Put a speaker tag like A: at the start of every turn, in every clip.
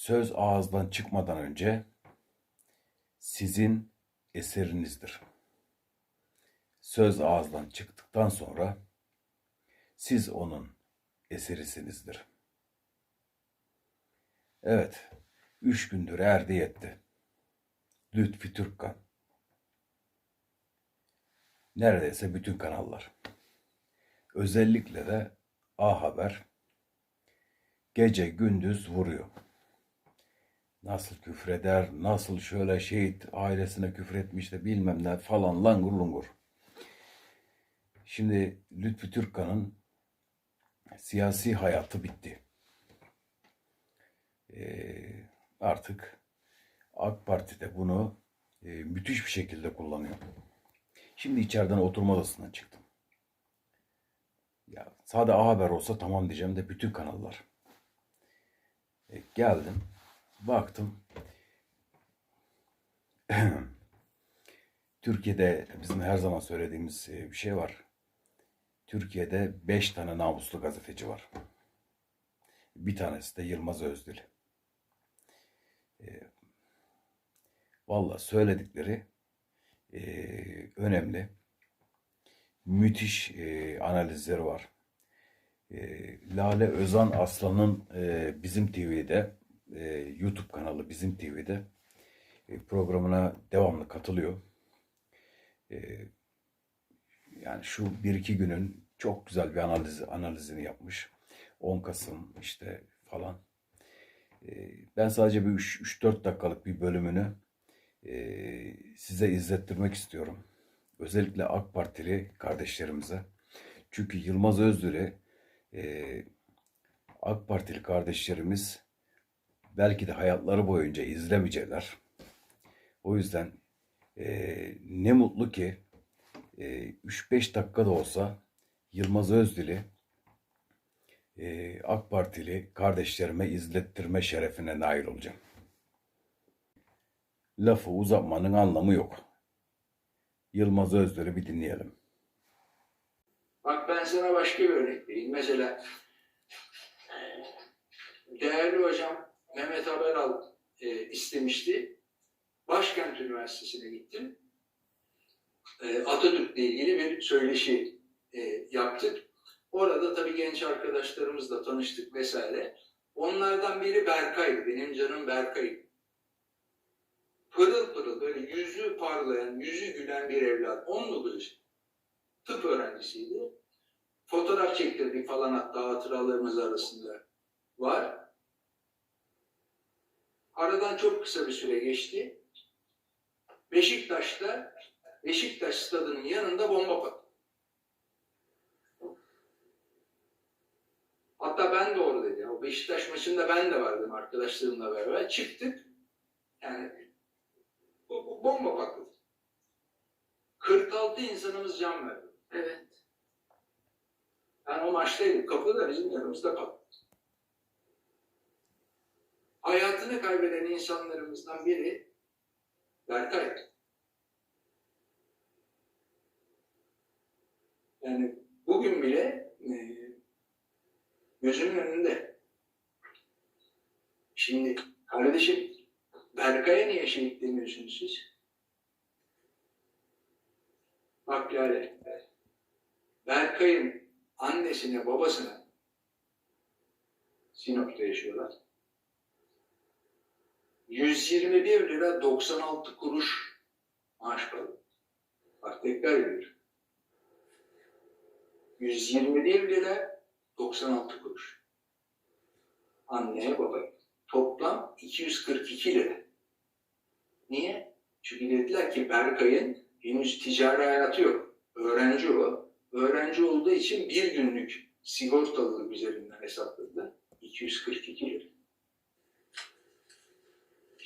A: söz ağızdan çıkmadan önce sizin eserinizdir. Söz ağızdan çıktıktan sonra siz onun eserisinizdir. Evet, üç gündür erdi yetti. Lütfi Türkkan. Neredeyse bütün kanallar. Özellikle de A Haber gece gündüz vuruyor. Nasıl küfreder, nasıl şöyle şehit ailesine küfretmiş de bilmem ne falan langur lungur. Şimdi Lütfü Türkkan'ın siyasi hayatı bitti. Ee, artık AK Parti de bunu e, müthiş bir şekilde kullanıyor. Şimdi içeriden oturma odasından çıktım. Ya sade A Haber olsa tamam diyeceğim de bütün kanallar. E, geldim, baktım. Türkiye'de bizim her zaman söylediğimiz e, bir şey var. Türkiye'de beş tane namuslu gazeteci var. Bir tanesi de Yılmaz Özdil. E, Valla söyledikleri e, önemli. Müthiş analizleri var. Lale Özan Aslan'ın Bizim TV'de, e, YouTube kanalı Bizim TV'de e, programına devamlı katılıyor. E, yani şu bir iki günün çok güzel bir analizi, analizini yapmış. 10 Kasım işte falan. E, ben sadece bir 3-4 dakikalık bir bölümünü e, size izlettirmek istiyorum. Özellikle AK Partili kardeşlerimize. Çünkü Yılmaz Özdil'i e, AK Partili kardeşlerimiz belki de hayatları boyunca izlemeyecekler. O yüzden e, ne mutlu ki e, 3-5 dakika da olsa Yılmaz Özdil'i e, AK Partili kardeşlerime izlettirme şerefine nail olacağım. Lafı uzatmanın anlamı yok. Yılmaz Özdil'i bir dinleyelim.
B: Bak ben sana başka bir örnek vereyim. Mesela değerli hocam Mehmet Haberal e, istemişti. Başkent Üniversitesi'ne gittim. E, Atatürk'le ilgili bir söyleşi e, yaptık. Orada tabii genç arkadaşlarımızla tanıştık vesaire. Onlardan biri Berkay'dı. Benim canım Berkay. Pırıl pırıl böyle yüzü parlayan, yüzü gülen bir evlat. 19 yaşında. Tıp öğrencisiydi. Fotoğraf çektirdik falan hatta hatıralarımız arasında var. Aradan çok kısa bir süre geçti. Beşiktaş'ta Beşiktaş stadının yanında bomba patladı. Hatta ben de oradaydım. O Beşiktaş maçında ben de vardım arkadaşlarımla beraber. Çıktık. Yani bu, bu bomba patladı. 46 insanımız can verdi.
C: Evet.
B: Ben o maçtaydım. Kapı da bizim yanımızda patladı. Hayatını kaybeden insanlarımızdan biri Berkay. Yani bugün bile e, gözümün önünde. Şimdi kardeşim Berkay'a niye şehit demiyorsunuz siz? Bak yani Berkay'ın annesine babasına Sinop'ta yaşıyorlar. 121 lira 96 kuruş maaş kaldı. Bak tekrar ediyorum. 121 lira 96 kuruş. Anneye babaya. Toplam 242 lira. Niye? Çünkü dediler ki Berkay'ın henüz ticari hayatı yok. Öğrenci o. Öğrenci olduğu için bir günlük sigortalılık üzerinden hesapladı. 242 lira.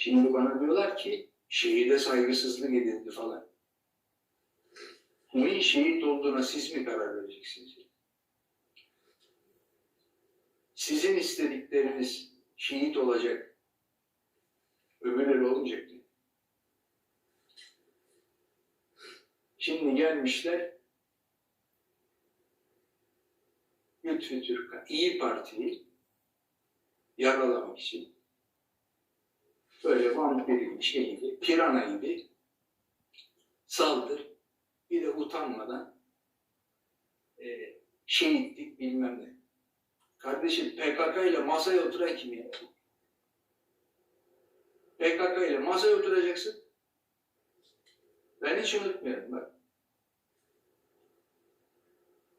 B: Şimdi bana diyorlar ki şehide saygısızlık edildi falan. Kimin şehit olduğuna siz mi karar vereceksiniz? Sizin istedikleriniz şehit olacak. Öbürleri olmayacak diyor. Şimdi gelmişler Lütfü Türk'e İyi Parti'yi yaralamak için böyle vampir gibi, şey gibi, pirana gibi saldır. Bir de utanmadan e, şehitlik bilmem ne. Kardeşim PKK ile masaya oturan kim ya? PKK ile masaya oturacaksın. Ben hiç unutmuyorum bak.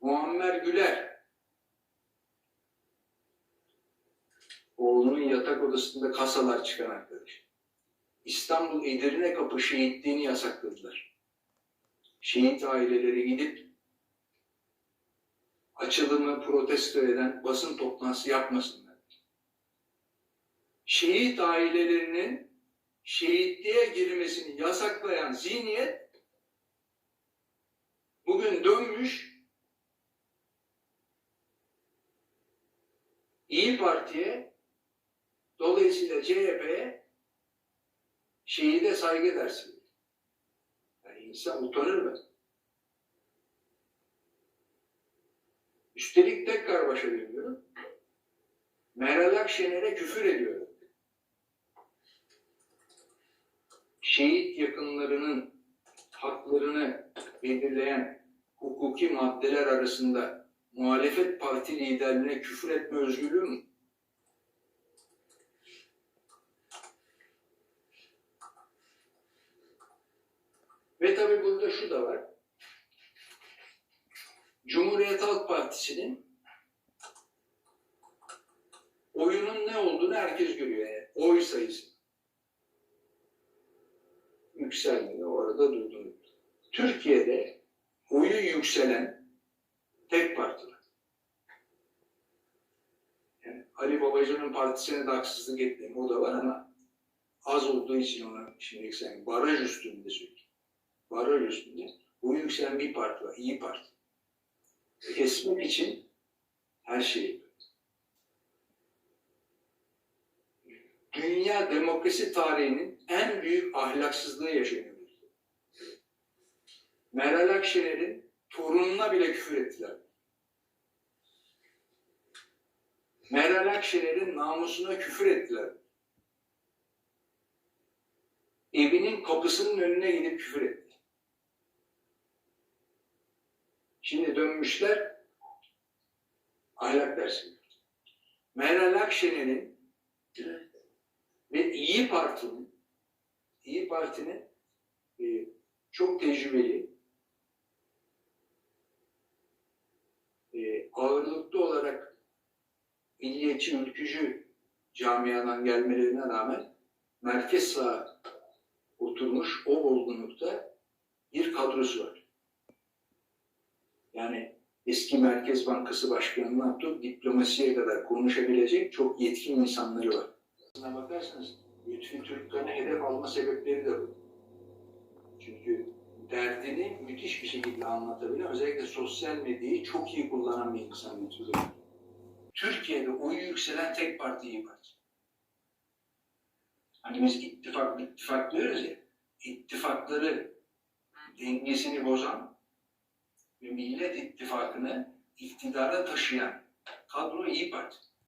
B: Muammer Güler oğlunun yatak odasında kasalar çıkan arkadaş. İstanbul Edirne Kapı şehitliğini yasakladılar. Şehit aileleri gidip açılımı protesto eden basın toplantısı yapmasınlar. Şehit ailelerinin şehitliğe girmesini yasaklayan zihniyet bugün dönmüş İyi Parti'ye dolayısıyla CHP'ye şehide saygı dersi. veriyor. Yani insan utanır mı? Üstelik tekrar başa dönüyorum. Meral Akşener'e küfür ediyorum. Şehit yakınlarının haklarını belirleyen hukuki maddeler arasında muhalefet parti liderlerine küfür etme özgürlüğü mü? Ve tabii burada şu da var. Cumhuriyet Halk Partisi'nin oyunun ne olduğunu herkes görüyor. Yani oy sayısı. Yükselmedi. Orada durdu. Türkiye'de oyu yükselen tek parti. Yani Ali Babacan'ın partisine de haksızlık etmeyeyim. O da var ama az olduğu için ona şimdi sen baraj üstünde söyleyeyim. Baraj üstünde oyu yükselen bir parti var. İyi Parti. Kesmek için her şeyi. Dünya demokrasi tarihinin en büyük ahlaksızlığı yaşanıyor. Meral Akşener'in torununa bile küfür ettiler. Meral Akşener'in namusuna küfür ettiler. Evinin kapısının önüne gidip küfür etti. Şimdi dönmüşler ahlak dersi. Meral Akşener'in ve İyi Parti'nin İyi Parti'nin e, çok tecrübeli e, ağırlıklı olarak milliyetçi, ülkücü camiadan gelmelerine rağmen merkez sağa oturmuş o olgunlukta bir kadrosu var. Yani eski Merkez Bankası Başkanı'ndan tut diplomasiye kadar konuşabilecek çok yetkin insanları var. Aslına bakarsanız Lütfi Türkkan'ı hedef alma sebepleri de bu. Çünkü derdini müthiş bir şekilde anlatabilen, özellikle sosyal medyayı çok iyi kullanan bir insan Lütfi. Türkiye'de oyu yükselen tek parti İYİ Parti. Hani biz ittifak, ittifak diyoruz ya, ittifakları dengesini bozan ve Millet İttifakı'nı iktidara taşıyan kadro İyi Parti.